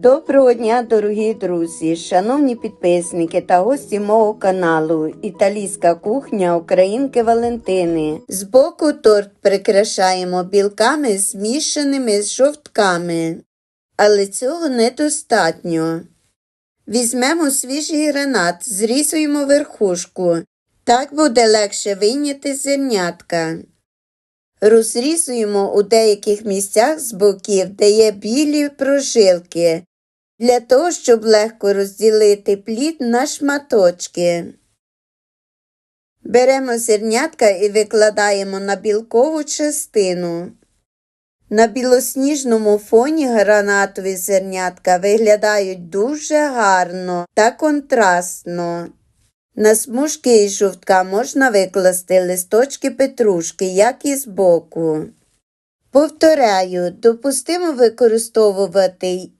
Доброго дня, дорогі друзі, шановні підписники та гості мого каналу Італійська кухня Українки Валентини. Збоку торт прикрашаємо білками, змішаними з жовтками. Але цього недостатньо. Візьмемо свіжий гранат, зрізуємо верхушку. Так буде легше вийняти зернятка. Розрізуємо у деяких місцях з боків, де є білі прожилки, для того, щоб легко розділити плід на шматочки. Беремо зернятка і викладаємо на білкову частину. На білосніжному фоні гранатові зернятка виглядають дуже гарно та контрастно. На смужки із жовтка можна викласти листочки петрушки, як і збоку. Повторяю, допустимо використовувати й